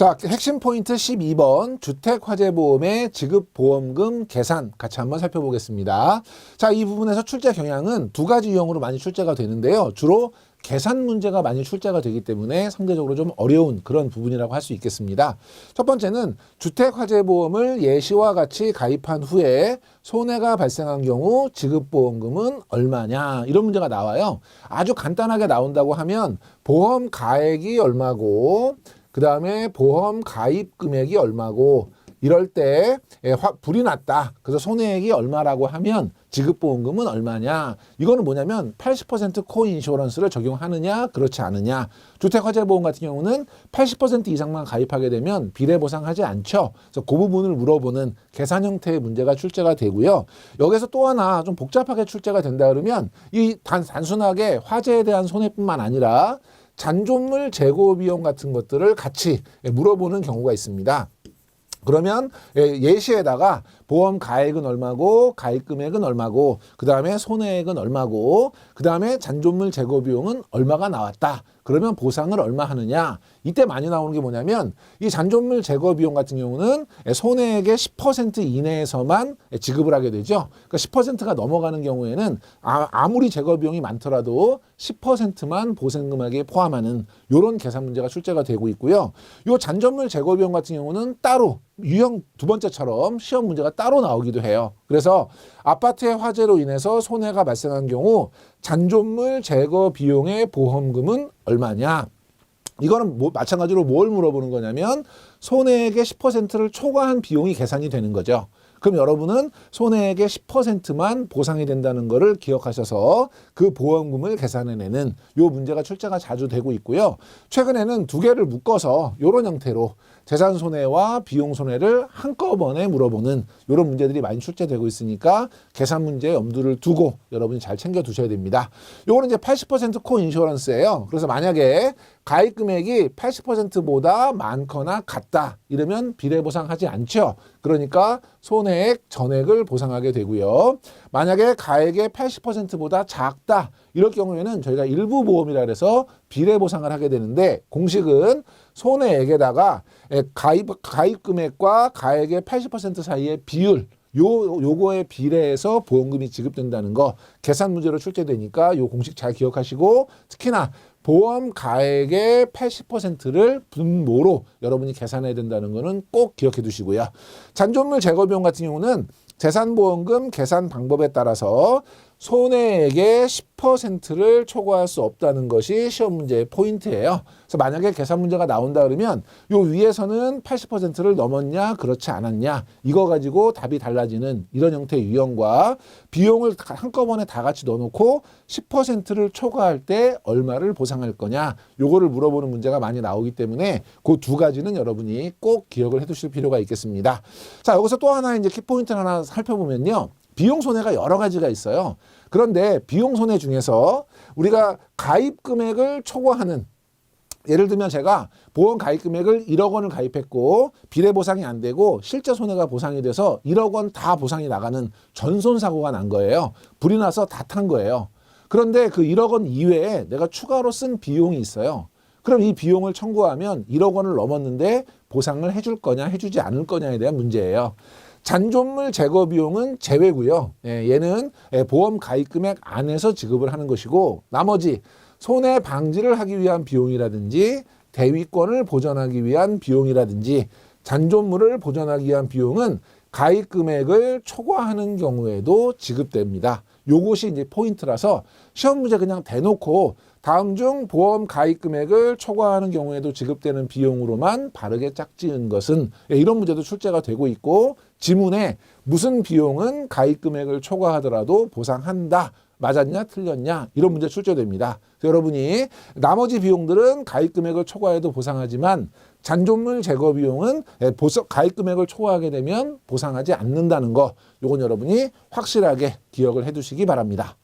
자, 핵심 포인트 12번 주택화재보험의 지급보험금 계산 같이 한번 살펴보겠습니다. 자, 이 부분에서 출제 경향은 두 가지 유형으로 많이 출제가 되는데요. 주로 계산 문제가 많이 출제가 되기 때문에 상대적으로 좀 어려운 그런 부분이라고 할 수 있겠습니다. 첫 번째는 주택화재보험을 예시와 같이 가입한 후에 손해가 발생한 경우 지급보험금은 얼마냐 이런 문제가 나와요. 아주 간단하게 나온다고 하면 보험 가액이 얼마고 그 다음에 보험 가입 금액이 얼마고 이럴 때 예, 화- 불이 났다. 그래서 손해액이 얼마라고 하면 지급보험금은 얼마냐. 이거는 뭐냐면 80% 코인쇼런스를 적용하느냐 그렇지 않느냐. 주택화재보험 같은 경우는 80% 이상만 가입하게 되면 비례보상하지 않죠. 그래서 그 부분을 물어보는 계산 형태의 문제가 출제가 되고요. 여기서 또 하나 좀 복잡하게 출제가 된다 그러면 이 단, 단순하게 화재에 대한 손해뿐만 아니라 잔존물 재고 비용 같은 것들을 같이 예, 물어보는 경우가 있습니다. 그러면 예, 예시에다가 보험 가액은 얼마고 가입 금액은 얼마고 그 다음에 손해액은 얼마고 그 다음에 잔존물 재고 비용은 얼마가 나왔다. 그러면 보상을 얼마 하느냐? 이때 많이 나오는 게 뭐냐면 이 잔존물 제거 비용 같은 경우는 손해액의 10% 이내에서만 지급을 하게 되죠. 그러니까 10%가 넘어가는 경우에는 아- 아무리 제거 비용이 많더라도 10%만 보상금액에 포함하는 이런 계산 문제가 출제가 되고 있고요. 요 잔존물 제거 비용 같은 경우는 따로 유형 두 번째처럼 시험 문제가 따로 나오기도 해요. 그래서 아파트의 화재로 인해서 손해가 발생한 경우 잔존물 제거 비용의 보험금은 얼마냐? 이거는 뭐 마찬가지로 뭘 물어보는 거냐면 손해액의 10%를 초과한 비용이 계산이 되는 거죠. 그럼 여러분은 손해액의 10%만 보상이 된다는 거를 기억하셔서 그 보험금을 계산해내는 요 문제가 출제가 자주 되고 있고요. 최근에는 두 개를 묶어서 요런 형태로 재산 손해와 비용 손해를 한꺼번에 물어보는 이런 문제들이 많이 출제되고 있으니까 계산 문제에 염두를 두고 여러분이 잘 챙겨 두셔야 됩니다. 요거는 이제 80% 코 인슈어런스예요. 그래서 만약에 가입 금액이 80%보다 많거나 같다 이러면 비례 보상하지 않죠. 그러니까 손해액 전액을 보상하게 되고요. 만약에 가액의 80%보다 작다 이럴 경우에는 저희가 일부 보험이라 해서 비례 보상을 하게 되는데 공식은 손해액에다가 에, 가입 가입 금액과 가액의 80% 사이의 비율 요 요거에 비례해서 보험금이 지급된다는 거 계산 문제로 출제되니까 요 공식 잘 기억하시고 특히나 보험 가액의 80%를 분모로 여러분이 계산해야 된다는 거는 꼭 기억해 두시고요. 잔존물 제거 비용 같은 경우는 재산보험금 계산 방법에 따라서 손해액의 10%를 초과할 수 없다는 것이 시험 문제의 포인트예요. 그래서 만약에 계산 문제가 나온다 그러면 요 위에서는 80%를 넘었냐 그렇지 않았냐 이거 가지고 답이 달라지는 이런 형태의 유형과 비용을 다- 한꺼번에 다 같이 넣어놓고 10%를 초과할 때 얼마를 보상할 거냐 요거를 물어보는 문제가 많이 나오기 때문에 그 두 가지는 여러분이 꼭 기억을 해두실 필요가 있겠습니다. 자 여기서 또 하나 이제 키포인트 하나 살펴보면요. 비용 손해가 여러 가지가 있어요. 그런데 비용 손해 중에서 우리가 가입 금액을 초과하는 예를 들면 제가 보험 가입 금액을 1억 원을 가입했고 비례 보상이 안 되고 실제 손해가 보상이 돼서 1억 원 다 보상이 나가는 전손 사고가 난 거예요. 불이 나서 다 탄 거예요. 그런데 그 1억 원 이외에 내가 추가로 쓴 비용이 있어요. 그럼 이 비용을 청구하면 1억 원을 넘었는데 보상을 해줄 거냐 해주지 않을 거냐에 대한 문제예요. 잔존물 제거 비용은 제외고요. 예, 얘는 예, 보험 가입 금액 안에서 지급을 하는 것이고 나머지 손해 방지를 하기 위한 비용이라든지 대위권을 보전하기 위한 비용이라든지 잔존물을 보전하기 위한 비용은 가입 금액을 초과하는 경우에도 지급됩니다. 요것이 이제 포인트라서 시험 문제 그냥 대놓고 다음 중 보험 가입 금액을 초과하는 경우에도 지급되는 비용으로만 바르게 짝지은 것은 예, 이런 문제도 출제가 되고 있고 지문에 무슨 비용은 가입 금액을 초과하더라도 보상한다. 맞았냐 틀렸냐 이런 문제 출제됩니다. 여러분이 나머지 비용들은 가입 금액을 초과해도 보상하지만 잔존물 제거 비용은 예, 보석 가입 금액을 초과하게 되면 보상하지 않는다는 거 요건 여러분이 확실하게 기억을 해 두시기 바랍니다.